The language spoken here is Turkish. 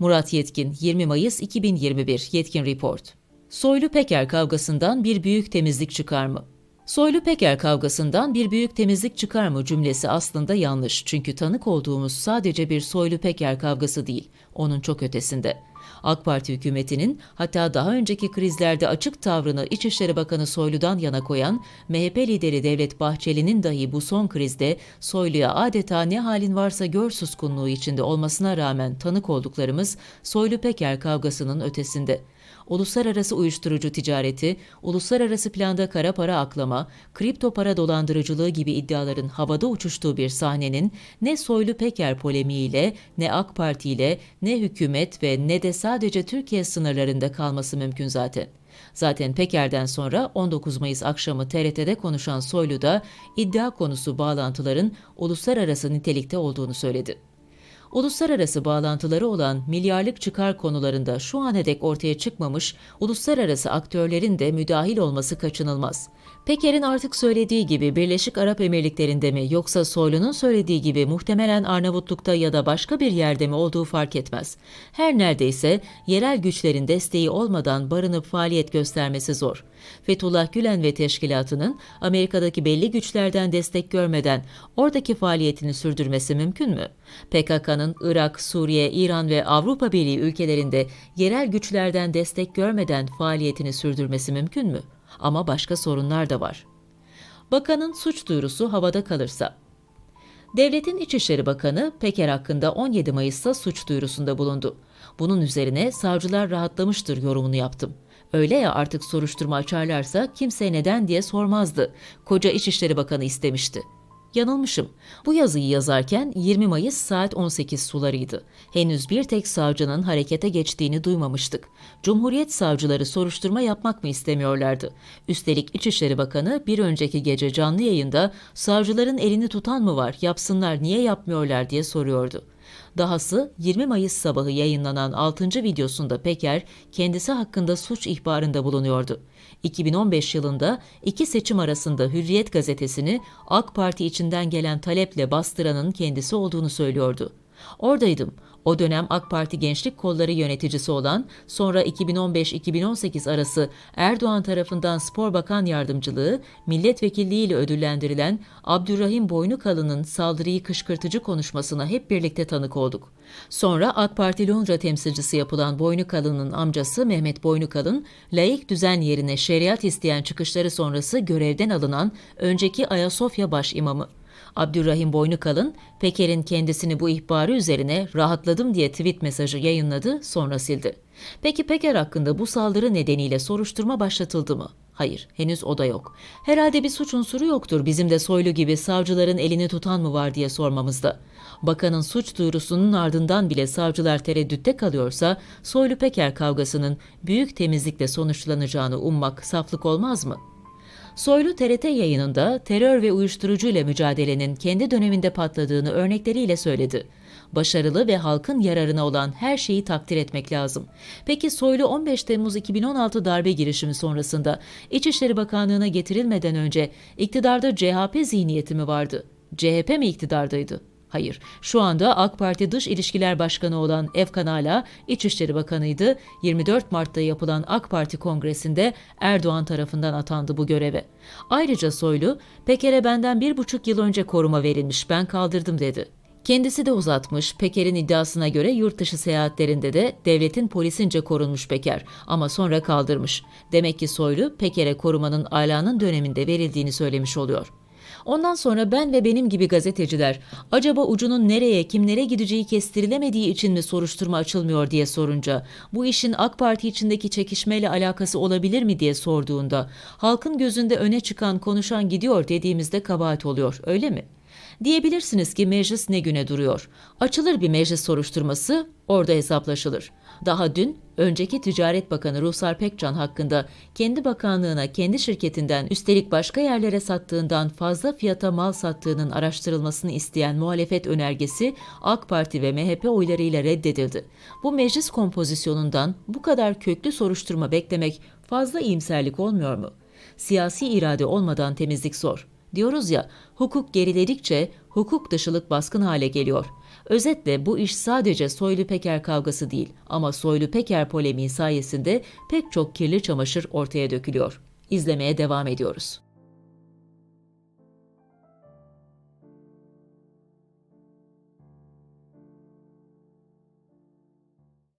Murat Yetkin, 20 Mayıs 2021, Yetkin Report. Soylu Peker kavgasından bir büyük temizlik çıkar mı? Soylu Peker kavgasından bir büyük temizlik çıkar mı cümlesi aslında yanlış. Çünkü tanık olduğumuz sadece bir Soylu Peker kavgası değil, onun çok ötesinde. AK Parti hükümetinin hatta daha önceki krizlerde açık tavrını İçişleri Bakanı Soylu'dan yana koyan MHP lideri Devlet Bahçeli'nin dahi bu son krizde Soylu'ya adeta ne halin varsa gör suskunluğu içinde olmasına rağmen tanık olduklarımız Soylu Peker kavgasının ötesinde uluslararası uyuşturucu ticareti, uluslararası planda kara para aklama, kripto para dolandırıcılığı gibi iddiaların havada uçuştuğu bir sahnenin ne Soylu Peker polemiğiyle, ne AK Parti ile, ne hükümet ve ne de sadece Türkiye sınırlarında kalması mümkün zaten. Zaten Peker'den sonra 19 Mayıs akşamı TRT'de konuşan Soylu da iddia konusu bağlantıların uluslararası nitelikte olduğunu söyledi uluslararası bağlantıları olan milyarlık çıkar konularında şu ana dek ortaya çıkmamış uluslararası aktörlerin de müdahil olması kaçınılmaz. Peker'in artık söylediği gibi Birleşik Arap Emirlikleri'nde mi yoksa Soylu'nun söylediği gibi muhtemelen Arnavutluk'ta ya da başka bir yerde mi olduğu fark etmez. Her neredeyse yerel güçlerin desteği olmadan barınıp faaliyet göstermesi zor. Fethullah Gülen ve teşkilatının Amerika'daki belli güçlerden destek görmeden oradaki faaliyetini sürdürmesi mümkün mü? PKK'nın Irak, Suriye, İran ve Avrupa Birliği ülkelerinde yerel güçlerden destek görmeden faaliyetini sürdürmesi mümkün mü? Ama başka sorunlar da var. Bakanın suç duyurusu havada kalırsa Devletin İçişleri Bakanı Peker hakkında 17 Mayıs'ta suç duyurusunda bulundu. Bunun üzerine savcılar rahatlamıştır yorumunu yaptım. Öyle ya artık soruşturma açarlarsa kimse neden diye sormazdı. Koca İçişleri Bakanı istemişti. Yanılmışım. Bu yazıyı yazarken 20 Mayıs saat 18 sularıydı. Henüz bir tek savcının harekete geçtiğini duymamıştık. Cumhuriyet savcıları soruşturma yapmak mı istemiyorlardı? Üstelik İçişleri Bakanı bir önceki gece canlı yayında savcıların elini tutan mı var, yapsınlar niye yapmıyorlar diye soruyordu. Dahası 20 Mayıs sabahı yayınlanan 6. videosunda Peker kendisi hakkında suç ihbarında bulunuyordu. 2015 yılında iki seçim arasında Hürriyet gazetesini AK Parti içinden gelen taleple bastıranın kendisi olduğunu söylüyordu. Oradaydım. O dönem AK Parti Gençlik Kolları yöneticisi olan, sonra 2015-2018 arası Erdoğan tarafından Spor Bakan Yardımcılığı, milletvekilliği ile ödüllendirilen Abdurrahim Boynukalı'nın saldırıyı kışkırtıcı konuşmasına hep birlikte tanık olduk. Sonra AK Parti Londra temsilcisi yapılan Boynukalı'nın amcası Mehmet Boynukalın, laik düzen yerine şeriat isteyen çıkışları sonrası görevden alınan önceki Ayasofya baş imamı. Abdurrahim Boynukalın, Peker'in kendisini bu ihbarı üzerine rahatladım diye tweet mesajı yayınladı, sonra sildi. Peki Peker hakkında bu saldırı nedeniyle soruşturma başlatıldı mı? Hayır, henüz o da yok. Herhalde bir suç unsuru yoktur bizim de Soylu gibi savcıların elini tutan mı var diye sormamızda. Bakanın suç duyurusunun ardından bile savcılar tereddütte kalıyorsa Soylu Peker kavgasının büyük temizlikle sonuçlanacağını ummak saflık olmaz mı?'' Soylu TRT yayınında terör ve uyuşturucu ile mücadelenin kendi döneminde patladığını örnekleriyle söyledi. Başarılı ve halkın yararına olan her şeyi takdir etmek lazım. Peki Soylu 15 Temmuz 2016 darbe girişimi sonrasında İçişleri Bakanlığı'na getirilmeden önce iktidarda CHP zihniyeti mi vardı? CHP mi iktidardaydı? Hayır, şu anda AK Parti Dış İlişkiler Başkanı olan Efkan Ala, İçişleri Bakanıydı. 24 Mart'ta yapılan AK Parti Kongresi'nde Erdoğan tarafından atandı bu göreve. Ayrıca Soylu, Peker'e benden bir buçuk yıl önce koruma verilmiş, ben kaldırdım dedi. Kendisi de uzatmış. Peker'in iddiasına göre yurt dışı seyahatlerinde de devletin polisince korunmuş Peker ama sonra kaldırmış. Demek ki Soylu Peker'e korumanın Ala'nın döneminde verildiğini söylemiş oluyor. Ondan sonra ben ve benim gibi gazeteciler acaba ucunun nereye, kimlere gideceği kestirilemediği için mi soruşturma açılmıyor diye sorunca, bu işin AK Parti içindeki çekişmeyle alakası olabilir mi diye sorduğunda, halkın gözünde öne çıkan konuşan gidiyor dediğimizde kabahat oluyor, öyle mi?'' Diyebilirsiniz ki meclis ne güne duruyor. Açılır bir meclis soruşturması, orada hesaplaşılır. Daha dün önceki Ticaret Bakanı Ruhsar Pekcan hakkında kendi bakanlığına kendi şirketinden üstelik başka yerlere sattığından fazla fiyata mal sattığının araştırılmasını isteyen muhalefet önergesi AK Parti ve MHP oylarıyla reddedildi. Bu meclis kompozisyonundan bu kadar köklü soruşturma beklemek fazla iyimserlik olmuyor mu? Siyasi irade olmadan temizlik zor. Diyoruz ya, hukuk geriledikçe hukuk dışılık baskın hale geliyor. Özetle bu iş sadece Soylu Peker kavgası değil ama Soylu Peker polemiği sayesinde pek çok kirli çamaşır ortaya dökülüyor. İzlemeye devam ediyoruz.